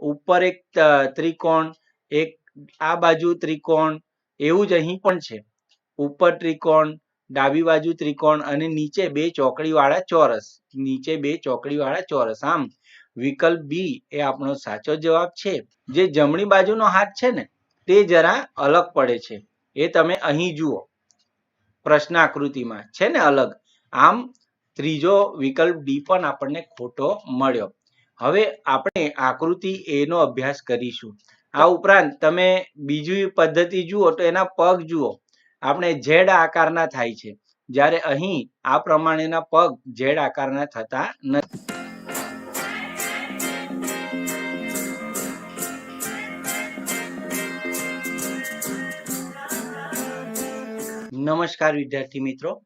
ઉપર એક ત્રિકોણ, એક આ બાજુ ત્રિકોણ, એવું જ અહીં પણ છે. ઉપર ત્રિકોણ, ડાબી બાજુ ત્રિકોણ અને નીચે બે ચોકડી વાળા ચોરસ. નીચે બે ચોકડી વાળા ચોરસ. આમ, વિકલ્પ બી એ આપણો સાચો જવાબ છે. જે જમણી બાજુનો હાથ છે ને, તે જરા અલગ પડે છે. એ તમે અહીં જુઓ. પ્રશ્ન આકૃતિમાં છે ને અલગ? આમ, ત્રીજો વિકલ્પ ડી પણ આપણને ખોટો મળ્યો. હવે આપણે આકૃતિ એ નો અભ્યાસ કરીશું. આ ઉપરાંત તમે બીજી પદ્ધતિ જુઓ તો એના પગ જુઓ. આપણે ઝેડ આકારના થાય છે. જ્યારે અહીં આ પ્રમાણેના પગ ઝેડ આકારના થતા નથી. નમસ્કાર વિદ્યાર્થી મિત્રો.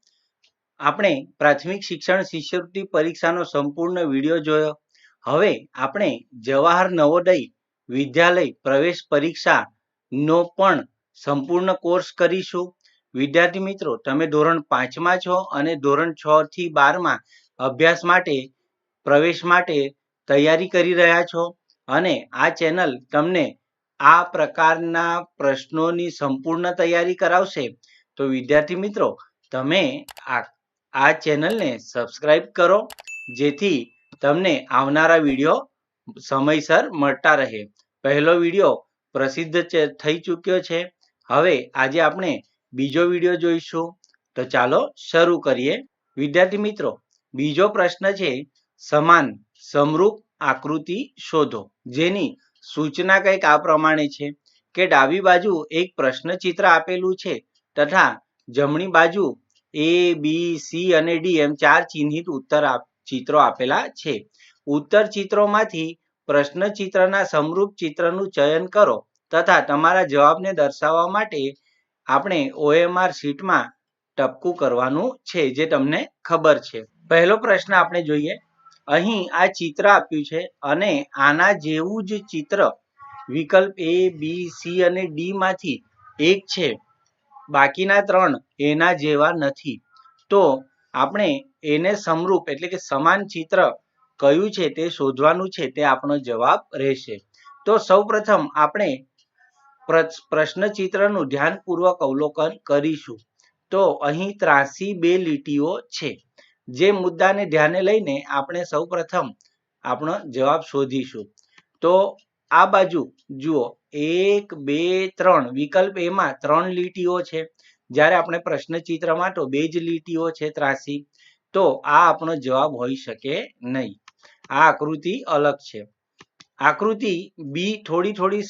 આપણે પ્રાથમિક શિક્ષણ શિષ્યવૃત્તિ પરીક્ષાનો સંપૂર્ણ વીડિયો જોયો. હવે આપણે જવાહર નવોદય વિદ્યાલય પ્રવેશ પરીક્ષાનો પણ સંપૂર્ણ કોર્સ કરીશું. વિદ્યાર્થી મિત્રો, તમે ધોરણ પાંચમાં છો અને ધોરણ છ થી બારમાં અભ્યાસ માટે, પ્રવેશ માટે તૈયારી કરી રહ્યા છો અને આ ચેનલ તમને આ પ્રકારના પ્રશ્નોની સંપૂર્ણ તૈયારી કરાવશે. તો વિદ્યાર્થી મિત્રો, તમે આ આ ચેનલને સબસ્ક્રાઈબ કરો, જેથી તમને આવનારા વીડિયો સમયસર મળતા રહે. પહેલો વીડિયો પ્રસિદ્ધ થઈ ચૂક્યો છે. હવે આજે આપણે બીજો વીડિયો જોઈશું. તો ચાલો શરૂ કરીએ. વિદ્યાર્થી મિત્રો, બીજો પ્રશ્ન છે, સમાન સમરૂપ આકૃતિ શોધો. જેની સૂચના કંઈક આ પ્રમાણે છે કે ડાબી બાજુ એક પ્રશ્ન ચિત્ર આપેલું છે તથા જમણી બાજુ એ બી સી અને ડી એમ ચાર ચિહ્નિત ઉત્તર આપ- ચિત્રો આપેલા છે. ઉત્તર ચિત્રોમાંથી પ્રશ્ન ચિત્રના સમરૂપ ચિત્રનું ચયન કરો તથા તમારા જવાબને દર્શાવવા માટે આપણે ઓએમઆર શીટમાં ટપકું કરવાનું છે, જે તમને ખબર છે. પહેલો પ્રશ્ન આપણે જોઈએ. અહીં આ ચિત્ર આપ્યું છે અને આના જેવું જ ચિત્ર વિકલ્પ એ બી સી અને ડી માંથી એક છે. બાકીના ત્રણ એના જેવા નથી. તો આપણે એને સમરૂપ એટલે કે સમાન ચિત્ર કયું છે તે શોધવાનું છે તે આપણો જવાબ રહેશે. તો સૌપ્રથમ આપણે પ્ર- પ્રશ્ન ચિત્રનું ધ્યાનપૂર્વક અવલોકન કરીશું. તો અહીં ત્રાસી બે લીટીઓ છે. જે મુદ્દાને ધ્યાને લઈને આપણે સૌપ્રથમ આપણો જવાબ શોધીશું. તો આ બાજુ જુઓ, એક, બે, ત્રણ. વિકલ્પ એમાં ત્રણ લીટીઓ છે. જ્યારે આપણે પ્રશ્ન ચિત્રમાં તો બે જ લીટીઓ છે ત્રાસી, તો આ આપણો જવાબ હોઈ શકે નહીં. આ આકૃતિ અલગ છે. આકૃતિ બી થોડી થોડી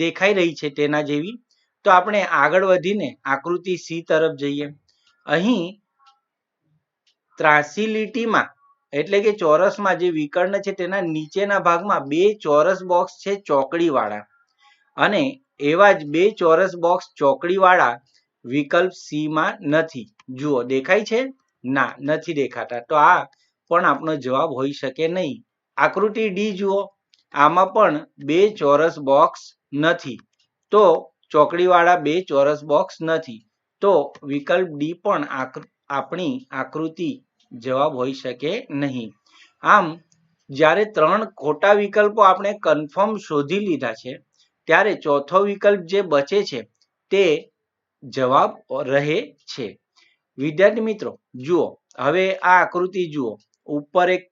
દેખાઈ રહી છે તેના જેવી. તો આપણે આગળ વધીને આકૃતિ સી તરફ જઈએ. અહીં ત્રાસી લીટીમાં, એટલે કે ચોરસમાં જે વિકર્ણ છે તેના નીચેના ભાગમાં બે ચોરસ બોક્સ છે ચોકડી વાળા અને એવા જ બે ચોરસ બોક્સ ચોકડી વાળા વિકલ્પ સી માં નથી. જુઓ, દેખાય છે? ના, નથી દેખાતા. તો આ પણ આપણો જવાબ હોઈ શકે નહીં. આકૃતિ ડી જુઓ. આમાં પણ બે ચોરસ બોક્સ નથી. તો ચોકડીવાળા બે ચોરસ બોક્સ નથી. તો વિકલ્પ ડી પણ આપણી આકૃતિ જવાબ હોઈ શકે નહીં. આમ, જ્યારે ત્રણ ખોટા વિકલ્પો આપણે કન્ફર્મ શોધી લીધા છે, ત્યારે ચોથો વિકલ્પ જે બચે છે, તે જવાબ રહે છે. વિદ્યાર્થી મિત્રો, જુઓ, હવે આ આકૃતિ જુઓ. ઉપર એક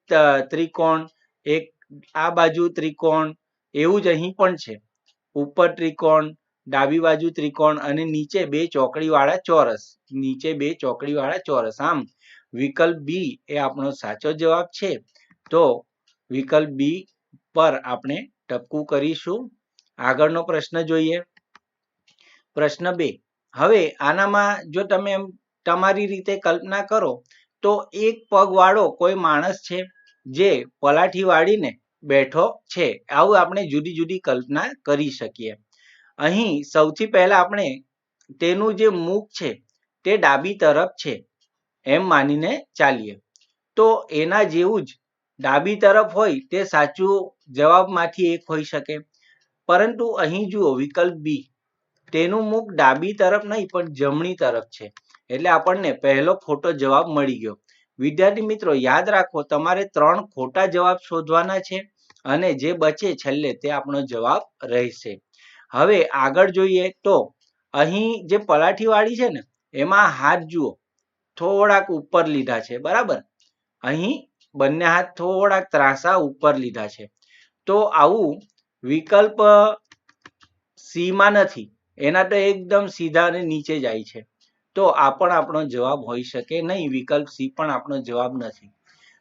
ત્રિકોણ, એક આ બાજુ ત્રિકોણ, એવું જ અહીં પણ છે. ઉપર ત્રિકોણ, ડાબી બાજુ ત્રિકોણ અને નીચે બે ચોકડી વાળા ચોરસ. નીચે બે ચોકડી વાળા ચોરસ. આમ, વિકલ્પ બી એ આપણો સાચો જવાબ છે. તો, વિકલ્પ બી પર આપણે ટપકું કરીશું. આગળનો પ્રશ્ન જોઈએ. પ્રશ્ન બે હવે આનામાં જો તમે એમ તમારી રીતે કલ્પના કરો, તો એક પગ વાળો કોઈ માણસ છે, જે પલાઠી વાળીને બેઠો છે. આવું આપણે જુદી જુદી કલ્પના કરી શકીએ. અહીં સૌથી પહેલા આપણે તેનું જે મુખ છે, તે ડાબી તરફ છે, એમ માનીને ચાલીએ. તો એના જેવું જ ડાબી તરફ હોય, તે સાચું જવાબમાંથી એક હોઈ શકે. પરંતુ અહીં જુઓ, વિકલ્પ બી. તેનું મુખ ડાબી તરફ નહીં, પણ જમણી તરફ છે. એટલે આપણને પહેલો ખોટો જવાબ મળી ગયો. વિદ્યાર્થી મિત્રો, યાદ રાખો, તમારે ત્રણ ખોટા જવાબ શોધવાના છે અને જે બચે છેલ્લે તે આપણો જવાબ રહેશે. હવે આગળ જોઈએ તો, અહીં જે પલાઠી વાળી છે ને, એમાં હાથ જુઓ. થોડાક ઉપર લીધા છે, બરાબર? અહીં બંને હાથ થોડાક ત્રાસા ઉપર લીધા છે. તો આવું વિકલ્પ સીમાં નથી. એના તો એકદમ સીધા અને નીચે જાય છે. તો આ પણ આપણો જવાબ હોઈ શકે નહીં. વિકલ્પ સી પણ આપણો જવાબ નથી.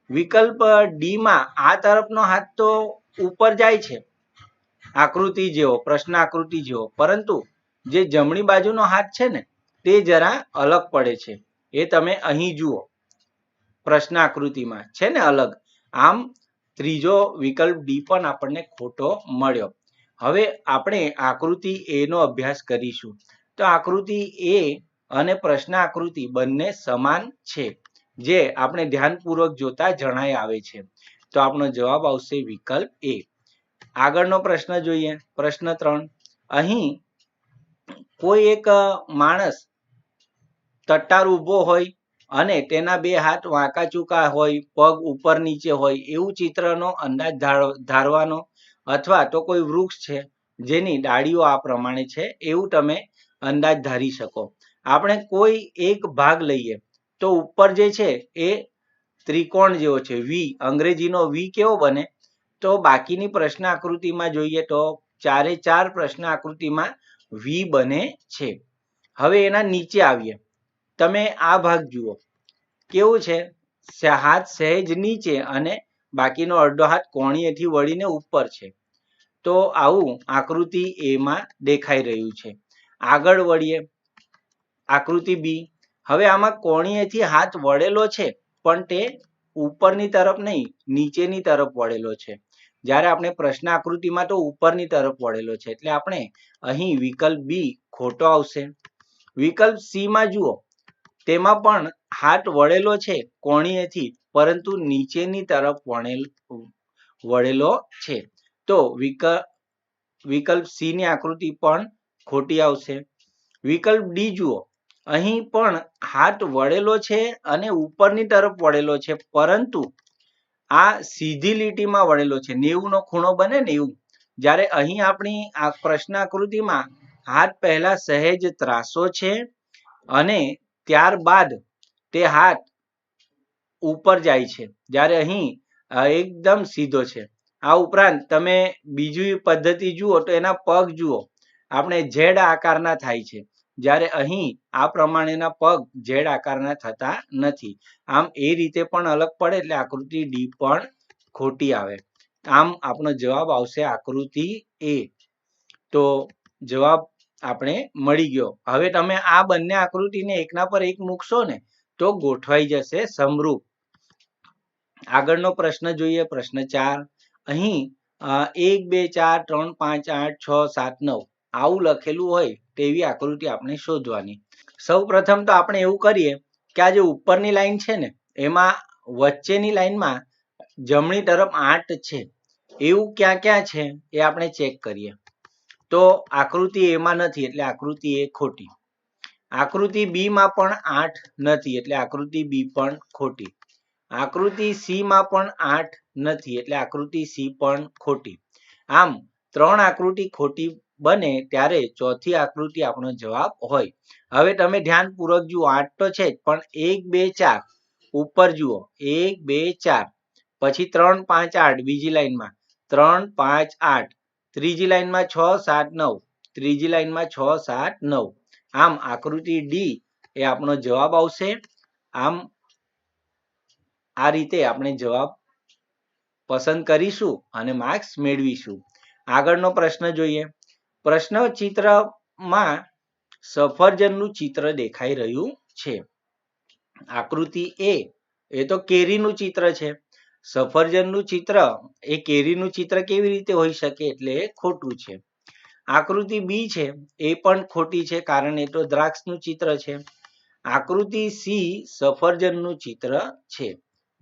વિકલ્પ ડીમાં આ તરફનો હાથ તો ઉપર જાય છે. આકૃતિ જેવો, પ્રશ્ન આકૃતિ જેવો. પરંતુ જે જમણી બાજુનો હાથ છે ને, તે જરા અલગ પડે છે. એ તમે અહીં જુઓ. પ્રશ્ન આકૃતિમાં છે ને અલગ. આમ ત્રીજો વિકલ્પ ડી પણ આપણને ખોટો મળ્યો. હવે આપણે આકૃતિ એ નો અભ્યાસ કરીશું. તો આકૃતિ એ અને પ્રશ્ન આકૃતિ બંને સમાન છે, જે આપણે ધ્યાનપૂર્વક જોતા જણાય આવે છે. તો આપણો જવાબ આવશે વિકલ્પ એ આગળનો પ્રશ્ન જોઈએ. પ્રશ્ન ત્રણ. અહીં કોઈ એક માણસ તટ્ટાર ઊભો હોય અને તેના બે હાથ વાંકા ચૂકા હોય, પગ ઉપર નીચે હોય, એવું ચિત્રનો અંદાજ ધારવાનો અથવા તો કોઈ વૃક્ષ છે, જેની ડાળીઓ આ પ્રમાણે છે, એવું તમે અંદાજ ધારી શકો. આપણે કોઈ એક ભાગ લઈએ, તો ઉપર જે છે, એ ત્રિકોણ જેવો છે વી અંગ્રેજીનો વી કેવો બને? તો બાકીની પ્રશ્ન આકૃતિમાં જોઈએ તો ચારે ચાર પ્રશ્ન આકૃતિમાં વી બને છે. હવે એના નીચે આવીએ. તમે આ ભાગ જુઓ. કેવું છે? હાથ સહેજ નીચે અને બાકીનો અડધો હાથ કોણીએથી વળીને ઉપર છે. તો આવું આકૃતિ એમાં દેખાઈ રહ્યું છે. આગળ વળીએ. આકૃતિ બી હવે આમાં કોણીએથી હાથ વળેલો છે, પણ તે ઉપરની તરફ નહીં, નીચેની તરફ વળેલો છે. જ્યારે આપણે પ્રશ્ન આકૃતિમાં તો ઉપરની તરફ વળેલો છે, એટલે આપણે અહીં વિકલ્પ બી ખોટો આવશે. વિકલ્પ સી માં જુઓ. તેમાં પણ હાથ વળેલો છે કોણીએથી પરંતુ નીચેની તરફ વળેલ વળેલો છે. તો વિકલ્પ વિકલ્પ સી ની આકૃતિ પણ ખોટી આવશે. વિકલ્પ ડી જુઓ. અહીં પણ હાથ વળેલો છે અને ઉપરની તરફ વળેલો છે, પરંતુ આ સીધી લીટીમાં વળેલો છે. નેવું નો ખૂણો બને ને એવું જ્યારે અહીં આપણી આ પ્રશ્ન આકૃતિમાં હાથ પહેલા સહેજ ત્રાસો છે અને ત્યારબાદ તે હાથ ઉપર જાય છે. જ્યારે અહીં એકદમ સીધો છે. આ ઉપરાંત તમે બીજી પદ્ધતિ જુઓ તો એના પગ જુઓ. આપણે ઝેડ આકારના થાય છે. જ્યારે અહીં આ પ્રમાણેના પગ ઝેડ આકારના થતા નથી. આમ એ રીતે પણ અલગ પડે એટલે આકૃતિ ડી પણ ખોટી આવે. આમ આપણો જવાબ આવશે આકૃતિ એ તો જવાબ આપણે મળી ગયો. હવે તમે આ બંને આકૃતિને એકના પર એક મૂકશો ને તો ગોઠવાઈ જશે સમરૂપ. આગળનો પ્રશ્ન જોઈએ. પ્રશ્ન ચાર. અહીં એક, બે, ચાર, ત્રણ, પાંચ, આઠ, છ, સાત, નવ, આવું લખેલું હોય તેવી આકૃતિ આપણે શોધવાની. સૌ તો આપણે એવું કરીએ કે આ જે ઉપરની લાઈન છે ને, એમાં વચ્ચેની લાઈનમાં જમણી તરફ આઠ છે. એવું ક્યાં ક્યાં છે એ આપણે ચેક કરીએ. તો આકૃતિ એમાં નથી એટલે આકૃતિ એ ખોટી. આકૃતિ બીમાં પણ આઠ નથી એટલે આકૃતિ બી પણ ખોટી. આકૃતિ સી માં પણ આઠ નથી, એટલે આકૃતિ સી પણ ખોટી. આમ, ત્રણ આકૃતિ ખોટી બને ત્યારે ચોથી આકૃતિ આપણો જવાબ હોય. હવે તમે ધ્યાનપૂર્વક જુઓ, આઠ તો છે જ, પણ એક, બે, ચાર. ઉપર જુઓ, એક, બે, ચાર. પછી ત્રણ, પાંચ, આઠ, બીજી લાઈનમાં ત્રણ, પાંચ, આઠ. ત્રીજી લાઈનમાં છ, સાત, નવ. ત્રીજી લાઈનમાં છ, સાત, નવ. આમ, આકૃતિ ડી એ આપણો જવાબ આવશે. આમ આ રીતે આપણે જવાબ પસંદ કરીશું અને માર્ક્સ મેળવીશું. આગળનો પ્રશ્ન જોઈએ. પ્રશ્ન ચિત્રમાં સફરજનનું ચિત્ર દેખાઈ રહ્યું છે. આકૃતિ એ એ તો કેરીનું ચિત્ર છે. સફરજનનું ચિત્ર, એ કેરીનું ચિત્ર કેવી રીતે હોઈ શકે એટલે એ ખોટું છે. આકૃતિ બી છે, એ પણ ખોટી છે કારણ એ તો દ્રાક્ષનું ચિત્ર છે. આકૃતિ સી સફરજનનું ચિત્ર છે.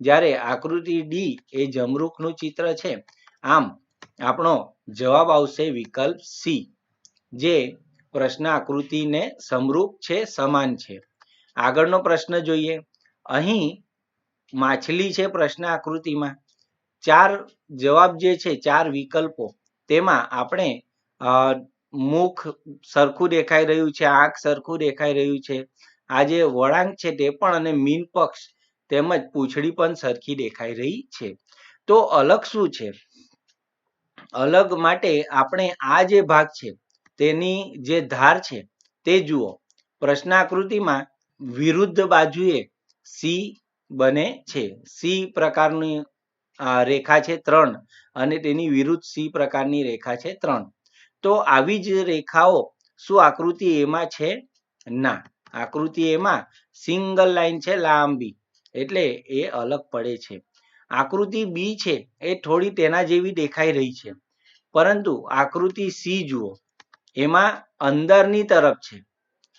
જ્યારે આકૃતિ ડી એ જમરૂખનું ચિત્ર છે, આમ આપણો જવાબ આવશે વિકલ્પ સી જે પ્રશ્ન આકૃતિને સમરૂપ છે, સમાન છે. આગળનો પ્રશ્ન જોઈએ. અહીં માછલી છે પ્રશ્ન આકૃતિમાં ચાર જવાબ જે છે, ચાર વિકલ્પો. તેમાં આપણે મુખ સરખું દેખાઈ રહ્યું છે, આંખ સરખું દેખાઈ રહ્યું છે. આ જે વળાંક છે તે પણ અને મીન પક્ષ તેમજ પૂંછડી પણ સરખી દેખાઈ રહી છે. તો અલગ શું છે? અલગ માટે આપણે આ જે ભાગ છે, તેની જે ધાર છે, તે જુઓ. પ્રશ્નાકૃતિમાં વિરુદ્ધ બાજુએ સી બને છે. સી પ્રકારની રેખા છે ત્રણ અને તેની વિરુદ્ધ સી પ્રકારની રેખા છે ત્રણ. તો આવી જ રેખાઓ શું આકૃતિ એમાં છે? ના. આકૃતિ એમાં સિંગલ લાઈન છે લાંબી. એટલે એ અલગ પડે છે. આકૃતિ બી છે એ થોડી તેના જેવી દેખાઈ રહી છે. પરંતુ આકૃતિ સી જુઓ, એમાં અંદરની તરફ છે.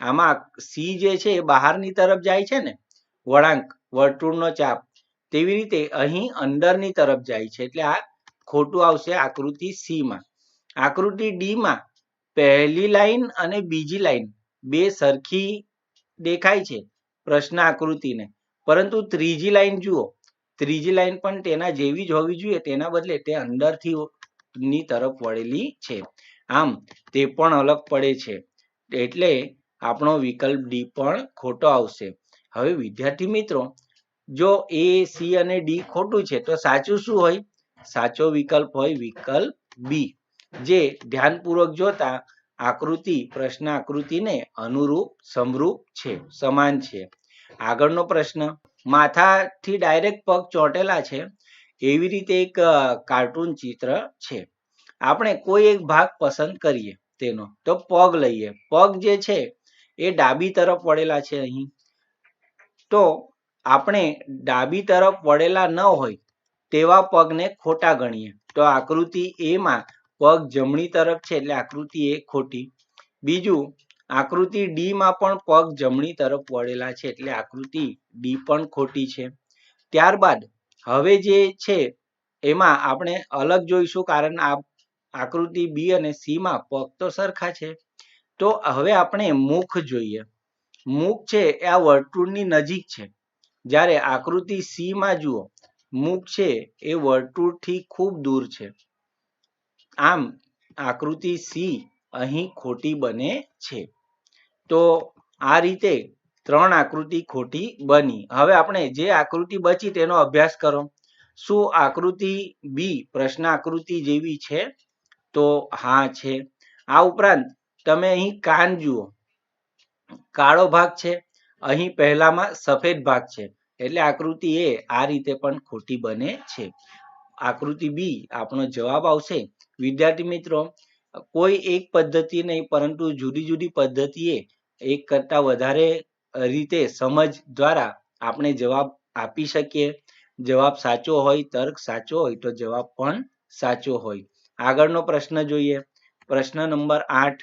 આમાં સી જે છે એ બહારની તરફ જાય છે ને, વળાંક, વર્તુળનો ચાપ, તેવી રીતે અહીં અંદરની તરફ જાય છે. એટલે આ ખોટું આવશે આકૃતિ સીમાં આકૃતિ ડીમાં પહેલી લાઈન અને બીજી લાઈન બે સરખી દેખાય છે પ્રશ્ન આકૃતિને પરંતુ ત્રીજી લાઈન જુઓ. ત્રીજી લાઈન પણ તેના જેવી જ હોવી જોઈએ. તેના બદલે તે અંદરથી ની તરફ વળેલી છે. આમ, તે પણ અલગ પડે છે. એટલે આપણો વિકલ્પ ડી પણ ખોટો આવશે. હવે વિદ્યાર્થી મિત્રો, જો એ, સી અને ડી ખોટું છે, તો સાચું શું હોય? સાચો વિકલ્પ હોય વિકલ્પ બી, જે ધ્યાનપૂર્વક જોતા આકૃતિ પ્રશ્ન આકૃતિને અનુરૂપ, સમરૂપ છે, સમાન છે. આગળનો પ્રશ્ન, માથાથી ડાયરેક્ટ પગ ચોંટેલા છે, એવી રીતે એક કાર્ટૂન ચિત્ર છે. આપણે કોઈ એક ભાગ પસંદ કરીએ તેનો, તો પગ લઈએ. પગ જે છે, એ ડાબી તરફ વળેલા છે અહીં. તો આપણે ડાબી તરફ વળેલા ન હોય તેવા પગને ખોટા ગણીએ. તો આકૃતિ એમાં પગ જમણી તરફ છે, એટલે આકૃતિ એ ખોટી. બીજું આકૃતિ ડી માં પણ પગ જમણી તરફ વળેલા છે એટલે આકૃતિ ડી પણ ખોટી છે. ત્યારબાદ હવે જે છે એમાં આપણે અલગ જોઈશું કારણ આકૃતિ બી અને સી માં પગ તો સરખા છે. તો હવે આપણે મુખ જોઈએ. મુખ છે એ આ વર્તુળની નજીક છે. જ્યારે આકૃતિ સી માં જુઓ, મુખ છે એ વર્તુળથી ખૂબ દૂર છે. આમ આકૃતિ સી અહીં ખોટી બને છે. તો આ રીતે ત્રણ આકૃતિ ખોટી બની. હવે આપણે જે આકૃતિ બચી તેનો અભ્યાસ કરો. શું આકૃતિ બી પ્રશ્ન આકૃતિ જેવી છે? તો હા, છે. આ ઉપરાંત તમે અહીં કાન જુઓ. કાળો ભાગ છે. અહીં પહેલામાં સફેદ ભાગ છે. એટલે આકૃતિ એ આ રીતે પણ ખોટી બને છે. આકૃતિ બી આપણો જવાબ આવશે. વિદ્યાર્થી મિત્રો, કોઈ એક પદ્ધતિ નહીં, પરંતુ જુદી જુદી પદ્ધતિએ એક કરતા વધારે રીતે સમજ દ્વારા આપણે જવાબ આપી શકીએ. જવાબ સાચો હોય, તર્ક સાચો હોય, તો જવાબ પણ સાચો હોય. આગળનો પ્રશ્ન જોઈએ. પ્રશ્ન નંબર આઠ.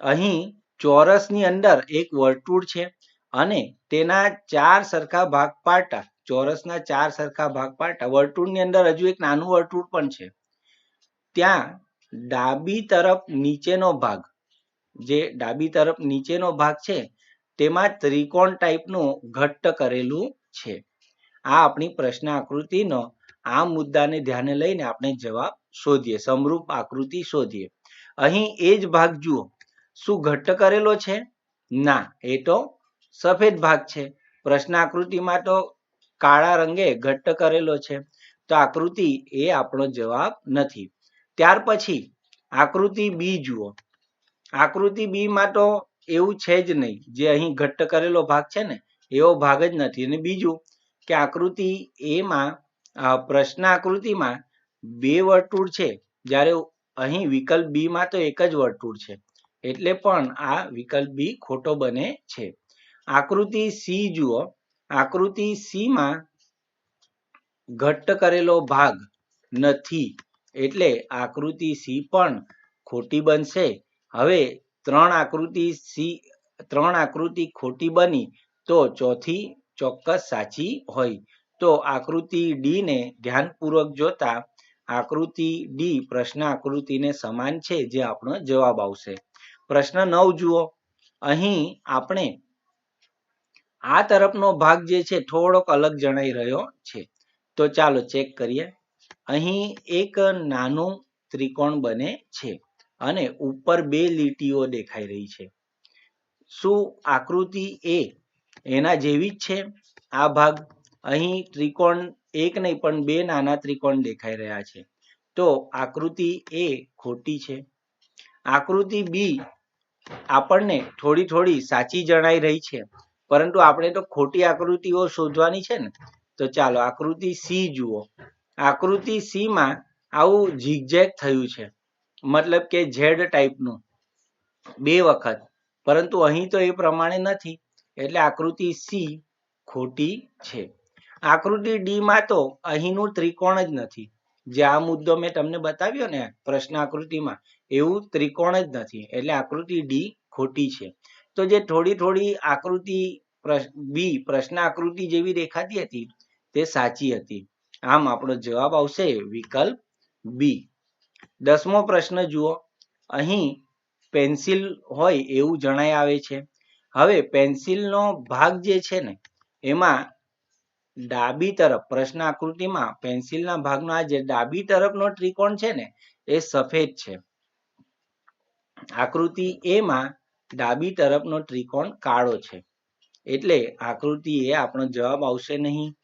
અહીં ચોરસની અંદર એક વર્તુળ છે અને તેના ચાર સરખા ભાગ પાડતા, ચોરસના ચાર સરખા ભાગ પાડતા વર્તુળની અંદર હજુ એક નાનું વર્તુળ પણ છે. ત્યાં ડાબી તરફ નીચેનો ભાગ જે ડાબી તરફ નીચેનો ભાગ છે, તેમાં ત્રિકોણ ટાઈપનું ઘટ્ટ કરેલું છે. આ આપણી પ્રશ્ન આકૃતિનો આ મુદ્દાને ધ્યાને લઈને આપણે જવાબ શોધીએ, સમરૂપ આકૃતિ શોધીએ. અહીં એ જ ભાગ જુઓ. શું ઘટ્ટ કરેલો છે? ના, એ તો સફેદ ભાગ છે. પ્રશ્ન આકૃતિમાં તો કાળા રંગે ઘટ્ટ કરેલો છે. તો આકૃતિ એ આપણો જવાબ નથી. ત્યાર પછી આકૃતિ બી જુઓ. આકૃતિ બી માં તો એવું છે જ નહીં. જે અહીં ઘટ્ટ કરેલો ભાગ છે ને, એવો ભાગ જ નથી. અને બીજું કે આકૃતિ એમાં પ્રશ્ન આકૃતિમાં બે વર્તુળ છે. જ્યારે અહીં વિકલ્પ બી માં તો એક જ વર્તુળ છે. એટલે પણ આ વિકલ્પ બી ખોટો બને છે. આકૃતિ સી જુઓ. આકૃતિ સી માં ઘટ્ટ કરેલો ભાગ નથી. એટલે આકૃતિ સી પણ ખોટી બનશે. હવે ત્રણ આકૃતિ સી, ત્રણ આકૃતિ ખોટી બની તો ચોથી ચોક્કસ સાચી હોય. તો આકૃતિ ડી ને ધ્યાનપૂર્વક જોતા આકૃતિ ડી પ્રશ્ન આકૃતિને સમાન છે જે આપણો જવાબ આવશે. પ્રશ્ન નવ જુઓ. અહીં આપણે આ તરફનો ભાગ જે છે થોડોક અલગ જણાઈ રહ્યો છે. તો ચાલો ચેક કરીએ. અહીં એક નાનું ત્રિકોણ બને છે. અને ઉપર બે લીટીઓ દેખાઈ રહી છે. શું આકૃતિ એ એના જેવી જ છે? આ ભાગ અહીં ત્રિકોણ એક નહીં, પણ બે નાના ત્રિકોણ દેખાઈ રહ્યા છે. તો આકૃતિ એ ખોટી છે. આકૃતિ બી આપણને થોડી થોડી સાચી જણાઈ રહી છે. પરંતુ આપણે તો ખોટી આકૃતિઓ શોધવાની છે ને. તો ચાલો, આકૃતિ સી જુઓ. આકૃતિ સી માં આવું ઝીગઝેગ થયું છે. મતલબ કે ઝેડ ટાઈપનું. બે વખત. પરંતુ અહીં તો એ પ્રમાણે નથી. એટલે આકૃતિ સી ખોટી છે. આકૃતિ ડી માં તો અહીંનું ત્રિકોણ જ નથી. જે આ મુદ્દો મેં તમને બતાવ્યો ને પ્રશ્ન આકૃતિમાં એવું ત્રિકોણ જ નથી. એટલે આકૃતિ ડી ખોટી છે. તો જે થોડી થોડી આકૃતિ બી પ્રશ્ન આકૃતિ જેવી દેખાતી હતી, તે સાચી હતી. આમ આપણો જવાબ આવશે વિકલ્પ બી. દસમો પ્રશ્ન જુઓ. અહીં પેન્સિલ હોય એવું જણાય આવે છે. હવે પેન્સિલનો ભાગ જે છે ને, એમાં ડાબી તરફ પ્રશ્ન આકૃતિમાં પેન્સિલના ભાગનો આ જે ડાબી તરફનો ત્રિકોણ છે ને, એ સફેદ છે. આકૃતિ એમાં ડાબી તરફનો ત્રિકોણ કાળો છે. એટલે આકૃતિ એ આપણો જવાબ આવશે નહીં.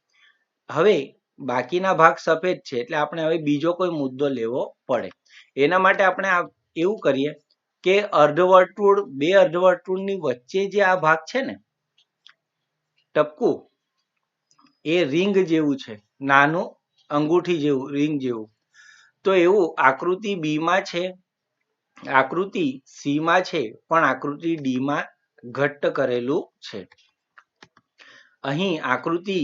હવે બાકીના ભાગ સફેદ છે, એટલે આપણે હવે બીજો કોઈ મુદ્દો લેવો પડે. એના માટે આપણે એવું કરીએ કે અર્ધવર્તુળ, બે અર્ધવર્તુળની વચ્ચે જે આ ભાગ છે ને, ટપકું, એ રિંગ જેવું છે, નાનું અંગૂઠી જેવું, રિંગ જેવું. તો એવું આકૃતિ બીમાં છે, આકૃતિ સીમાં છે, પણ આકૃતિ ડીમાં ઘટ્ટ કરેલું છે. અહીં આકૃતિ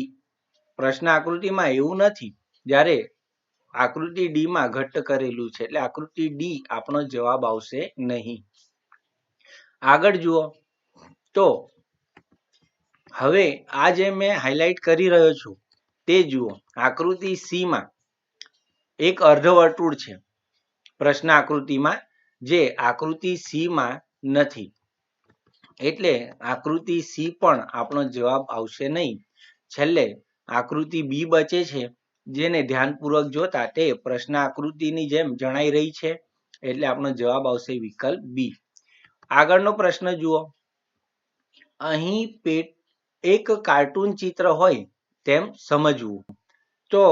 પ્રશ્ન આકૃતિમાં એવું નથી. જ્યારે આકૃતિ ડી માં ઘટ્ટ કરેલું છે, એટલે આકૃતિ ડી આપણો જવાબ આવશે નહીં. આગળ જુઓ. તો હવે આ જે મેં હાઇલાઇટ કરી રહ્યો છું, તે જુઓ. આકૃતિ સી માં એક અર્ધવર્તુળ છે, પ્રશ્ન આકૃતિમાં, જે આકૃતિ સી માં નથી. એટલે આકૃતિ સી પણ આપણો જવાબ આવશે નહીં. છેલ્લે આકૃતિ બી બચે છે, જેને ધ્યાનપૂર્વક જોતા તે પ્રશ્ન આકૃતિની જેમ જણાઈ રહી છે, એટલે આપણો જવાબ આવશે વિકલ્પ બી. આગળનો પ્રશ્ન જુઓ. અહીં પેટ એક કાર્ટૂન ચિત્ર હોય તેમ સમજવું. તો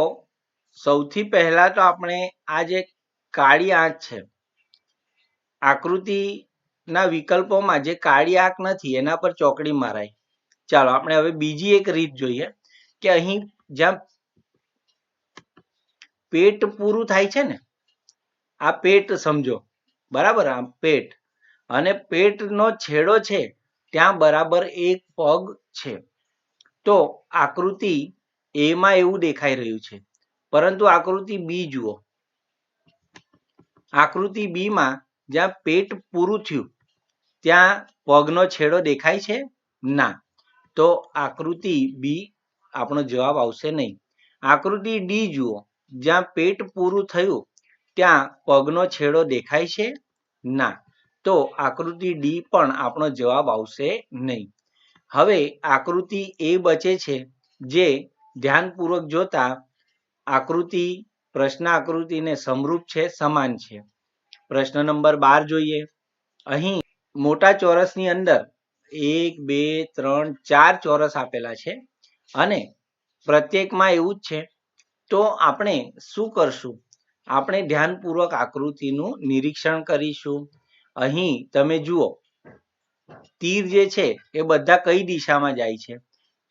સૌથી પહેલા તો આપણે આ જે કાળી આંખ છે, આકૃતિના વિકલ્પોમાં જે કાળી આંખ નથી, એના પર ચોકડી મારાય. ચાલો, આપણે હવે બીજી એક રીત જોઈએ. કે અહીં જ્યાં પેટ પૂરું થાય છે ને, આ પેટ સમજો. બરાબર? આ પેટ. અને પેટનો છેડો છે, ત્યાં બરાબર એક પગ છે. તો આકૃતિ એમાં એવું દેખાઈ રહ્યું છે. પરંતુ આકૃતિ બી જુઓ. આકૃતિ બીમાં જ્યાં પેટ પૂરું થયું, ત્યાં પગનો છેડો દેખાય છે? ના. તો આકૃતિ બી આપણો જવાબ આવશે નહીં. આકૃતિ ડી જુઓ. જ્યાં પેટ પૂરું થયું, ત્યાં પગનો છેડો દેખાય છે? ના. તો આકૃતિ ડી પણ આપણો જવાબ આવશે નહીં. હવે આકૃતિ એ બચે છે. જે ધ્યાનપૂર્વક જોતા આકૃતિ, પ્રશ્ન આકૃતિને સમરૂપ છે, સમાન છે. પ્રશ્ન નંબર બાર જોઈએ. અહીં મોટા ચોરસની અંદર એક, બે, ત્રણ, ચાર ચોરસ આપેલા છે. અને પ્રત્યેકમાં એવું જ છે, તો આપણે શું કરશું? આપણે ધ્યાનપૂર્વક આકૃતિનું નિરીક્ષણ કરીશું. અહીં તમે જુઓ, તીર જે છે એ બધા કઈ દિશામાં જાય છે?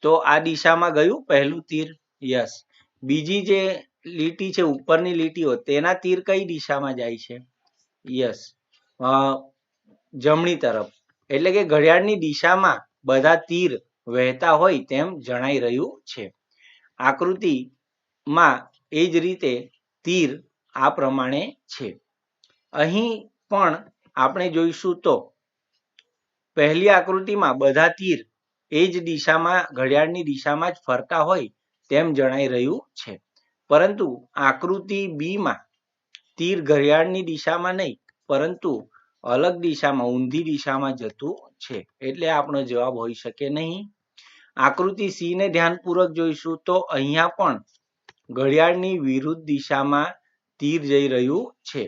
તો આ દિશામાં ગયું પહેલું તીર? યસ. બીજી જે લીટી છે, ઉપરની લીટીઓ તેના તીર કઈ દિશામાં જાય છે? યસ. જમણી તરફ. એટલે કે ઘડિયાળની દિશામાં બધા તીર વહેતા હોય તેમ જણાઈ રહ્યું છે. આકૃતિમાં એ જ રીતે તીર આ પ્રમાણે છે. અહીં પણ આપણે જોઈશું તો પહેલી આકૃતિમાં બધા તીર એ જ દિશામાં, ઘડિયાળની દિશામાં જ ફરતા હોય તેમ જણાઈ રહ્યું છે. પરંતુ આકૃતિ બી માં તીર ઘડિયાળની દિશામાં નહીં, પરંતુ અલગ દિશામાં, ઊંધી દિશામાં જતું છે. એટલે આપણો જવાબ હોઈ શકે નહીં. આકૃતિ સી ને ધ્યાનપૂર્વક જોઈશું તો અહીંયા પણ ઘડિયાળની વિરુદ્ધ દિશામાં તીર જઈ રહ્યું છે,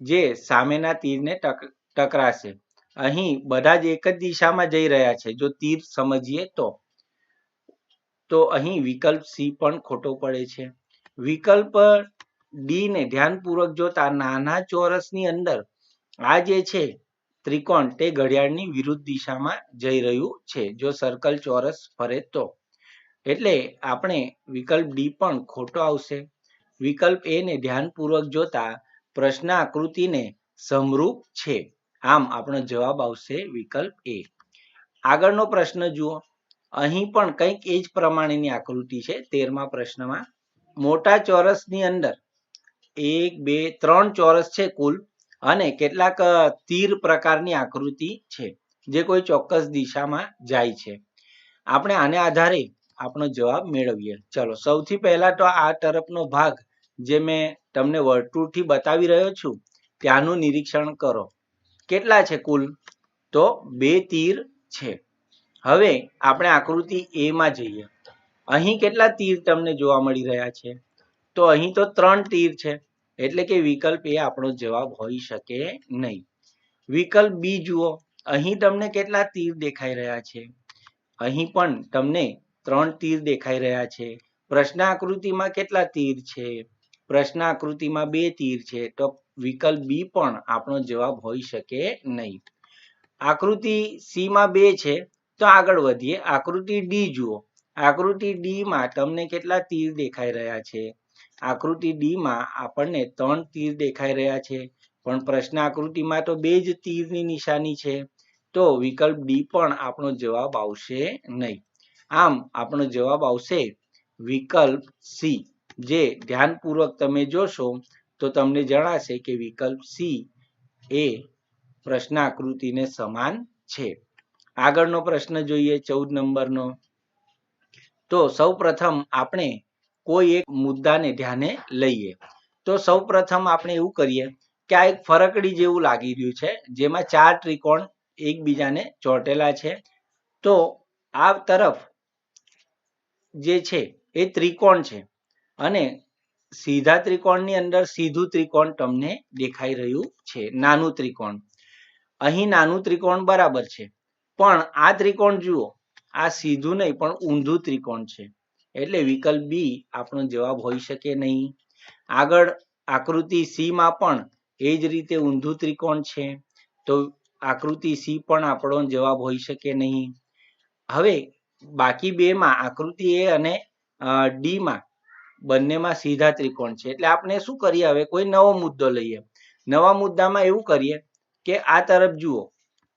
જે સામેના તીરને ટકરાશે. અહીં બધા જ એક જ દિશામાં જઈ રહ્યા છે, જો તીર સમજીએ તો. તો અહીં વિકલ્પ સી પણ ખોટો પડે છે. વિકલ્પ ડી ને ધ્યાનપૂર્વક જોતા નાના ચોરસની અંદર આ જે છે ત્રિકોણ તે ઘડિયાળની વિરુદ્ધ દિશામાં જઈ રહ્યું છે, જો સર્કલ ચોરસ ફરે તો. એટલે આપણે વિકલ્પ ડી પણ ખોટો આવશે. વિકલ્પ એ ને ધ્યાનપૂર્વક જોતા પ્રશ્ન આકૃતિને સમરૂપ છે. આમ આપણો જવાબ આવશે વિકલ્પ એ આગળનો પ્રશ્ન જુઓ. અહીં પણ કંઈક એ જ પ્રમાણેની આકૃતિ છે, તેરમા પ્રશ્નમાં. મોટા ચોરસની અંદર એક, બે, ત્રણ ચોરસ છે કુલ. અને કેટલાક તીર પ્રકારની આકૃતિ છે, જે કોઈ ચોક્કસ દિશામાં જાય છે. આપણે આને આધારે આપણો જવાબ મેળવીએ. ચલો, સૌથી પહેલા તો આ તરફનો ભાગ જે મેં તમને વર્તુળથી બતાવી રહ્યો છું, ત્યાંનું નિરીક્ષણ કરો. કેટલા છે કુલ? તો બે તીર છે. હવે આપણે આકૃતિ એ માં જઈએ. અહીં કેટલા તીર તમને જોવા મળી રહ્યા છે? તો અહીં તો ત્રણ તીર છે. એટલે કે વિકલ્પ એ આપણો જવાબ હોઈ શકે નહીં. વિકલ્પ બી જુઓ, અહીં તમને કેટલા તીર દેખાઈ રહ્યા છે? અહીં પણ તમને ત્રણ તીર દેખાઈ રહ્યા છે. પ્રશ્ન આકૃતિમાં કેટલા તીર છે? પ્રશ્ન આકૃતિમાં બે તીર છે, તો વિકલ્પ બી પણ આપણો જવાબ હોઈ શકે નહીં. આકૃતિ સી માં બે છે, તો આગળ વધીએ. આકૃતિ ડી જુઓ. આકૃતિ ડી માં તમને કેટલા તીર દેખાઈ રહ્યા છે? આકૃતિ ડી માં આપણને ત્રણ તીર દેખાઈ રહ્યા છે, પણ પ્રશ્ન આકૃતિમાં તો બે જ તીરની નિશાની છે. તો વિકલ્પ ડી પણ આપણો જવાબ આવશે નહીં. આમ, આપણો જવાબ આવશે વિકલ્પ સી જે ધ્યાનપૂર્વક તમે જોશો, તો તમને જણાશે કે વિકલ્પ સી એ પ્રશ્ન આકૃતિને સમાન છે. આગળનો પ્રશ્ન જોઈએ, ચૌદ નંબરનો. તો સૌ પ્રથમ આપણે કોઈ એક મુદ્દાને ધ્યાને લઈએ. તો સૌ પ્રથમ આપણે એવું કરીએ કે આ એક ફરકડી જેવું લાગી રહ્યું છે, જેમાં ચાર ત્રિકોણ એકબીજાને ચોંટેલા છે. તો આ તરફ જે છે એ ત્રિકોણ છે અને સીધા ત્રિકોણની અંદર સીધું ત્રિકોણ તમને દેખાઈ રહ્યું છે, નાનું ત્રિકોણ. અહીં નાનું ત્રિકોણ બરાબર છે, પણ આ ત્રિકોણ જુઓ, આ સીધું નહીં પણ ઊંધું ત્રિકોણ છે. એટલે વિકલ્પ બી આપણો જવાબ હોઈ શકે નહીં. આગળ આકૃતિ સી માં પણ એ જ રીતે ઊંધું ત્રિકોણ છે. તો આકૃતિ સી પણ આપણો જવાબ હોઈ શકે નહીં. હવે બાકી બે માં આકૃતિ એ અને ડી માં બંનેમાં સીધા ત્રિકોણ છે. એટલે આપણે શું કરીએ હવે? કોઈ નવો મુદ્દો લઈએ. નવા મુદ્દામાં એવું કરીએ કે આ તરફ જુઓ.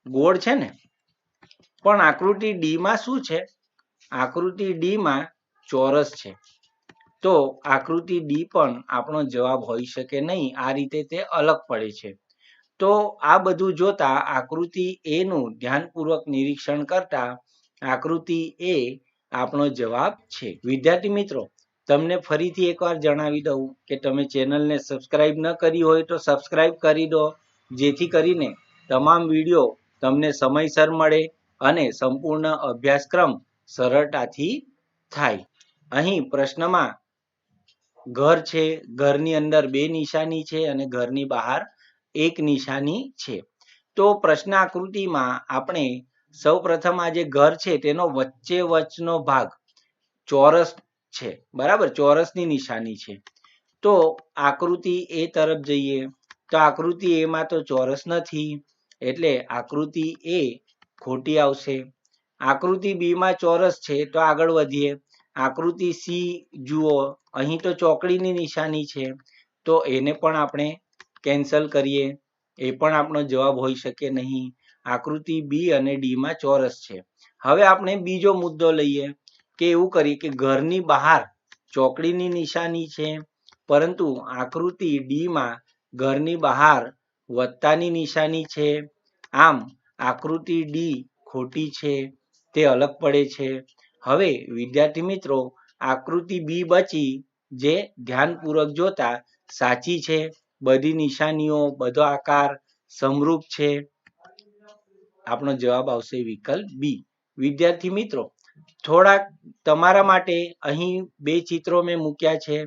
ગોળ છે ને? પણ આકૃતિ ડી માં શું છે? આકૃતિ ડી માં ચોરસ છે. તો આકૃતિ ડી પણ આપણો જવાબ હોઈ શકે નહીં, આ રીતે તે અલગ પડે છે. તો આ બધું જોતા આકૃતિ એ નું ધ્યાનપૂર્વક નિરીક્ષણ કરતા આકૃતિ એ આપણો જવાબ છે. વિદ્યાર્થી મિત્રો, તમને ફરીથી એકવાર જણાવી દઉં કે તમે ચેનલને સબસ્ક્રાઇબ ન કરી હોય તો સબસ્ક્રાઇબ કરી દો, જેથી કરીને તમામ વીડિયો તમને સમયસર મળે અને સંપૂર્ણ અભ્યાસક્રમ સરળતાથી થાય. અહીં પ્રશ્નમાં ઘર છે, ઘરની અંદર બે નિશાની છે અને ઘરની બહાર એક નિશાની છે. તો પ્રશ્ન આકૃતિમાં આપણે સૌ પ્રથમ આ જે ઘર છે તેનો વચ્ચે વચનો ભાગ ચોરસ છે, બરાબર? ચોરસની નિશાની છે. તો આકૃતિ એ તરફ જઈએ. તો આકૃતિ એમાં તો ચોરસ નથી, એટલે આકૃતિ એ ખોટી આવશે. આકૃતિ બીમાં ચોરસ છે, તો આગળ વધીએ. આકૃતિ સી જુઓ, અહીં તો ચોકડીની નિશાની છે, તો એને પણ આપણે કેન્સલ કરીએ. એ પણ આપણો જવાબ હોઈ શકે નહીં. આકૃતિ બી અને ડીમાં ચોરસ છે. હવે આપણે બીજો મુદ્દો લઈએ, કે એવું કરીએ કે ઘરની બહાર ચોકડીની નિશાની છે, પરંતુ આકૃતિ ડીમાં ઘરની બહાર વત્તાની નિશાની છે. આમ, આકૃતિ ડી ખોટી છે, તે અલગ પડે છે. હવે વિદ્યાર્થી મિત્રો, આકૃતિ બી બચી જે ધ્યાનપૂર્વક જોતા સાચી છે, બધી નિશાનીઓ, બધો આકાર સમરૂપ છે. આપણો જવાબ આવશે વિકલ્પ બી વિદ્યાર્થી મિત્રો, થોડાક તમારા માટે અહીં બે ચિત્રો મેં મૂક્યા છે.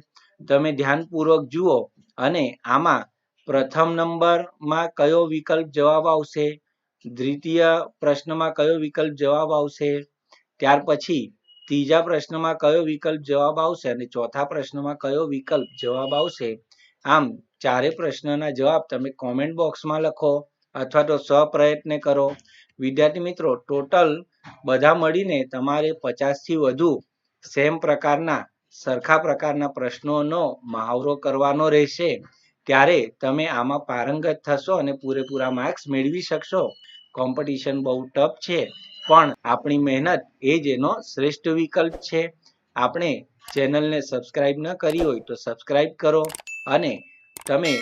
તમે ધ્યાનપૂર્વક જુઓ અને આમાં પ્રથમ નંબરમાં કયો વિકલ્પ જવાબ આવશે? દ્વિતીય પ્રશ્નમાં કયો વિકલ્પ જવાબ આવશે? ત્યાર પછી ત્રીજા પ્રશ્નમાં કયો વિકલ્પ જવાબ આવશે અને ચોથા પ્રશ્નમાં કયો વિકલ્પ જવાબ આવશે? આમ ચારે પ્રશ્નના જવાબ તમે કોમેન્ટ બોક્સમાં લખો અથવા તો સ્વપ્રયત્ને કરો. વિદ્યાર્થી મિત્રો ટોટલ બધા મળીને તમારે પચાસથી વધુ સેમ પ્રકારના, સરખા પ્રકારના પ્રશ્નોનો મહાવરો કરવાનો રહેશે. ત્યારે તમે આમાં પારંગત થશો અને પૂરેપૂરા માર્ક્સ મેળવી શકશો. કોમ્પિટિશન બહુ ટફ છે. પણ આપણી મહેનત એ જ એનો શ્રેષ્ઠ વિકલ્પ છે. આપણે ચેનલને સબસ્ક્રાઇબ ન કરી હોય તો સબસ્ક્રાઇબ કરો અને તમે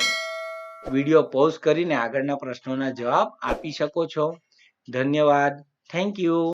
વીડિયો પોઝ કરીને આગળના પ્રશ્નોના જવાબ આપી શકો છો. ધન્યવાદ. Thank you.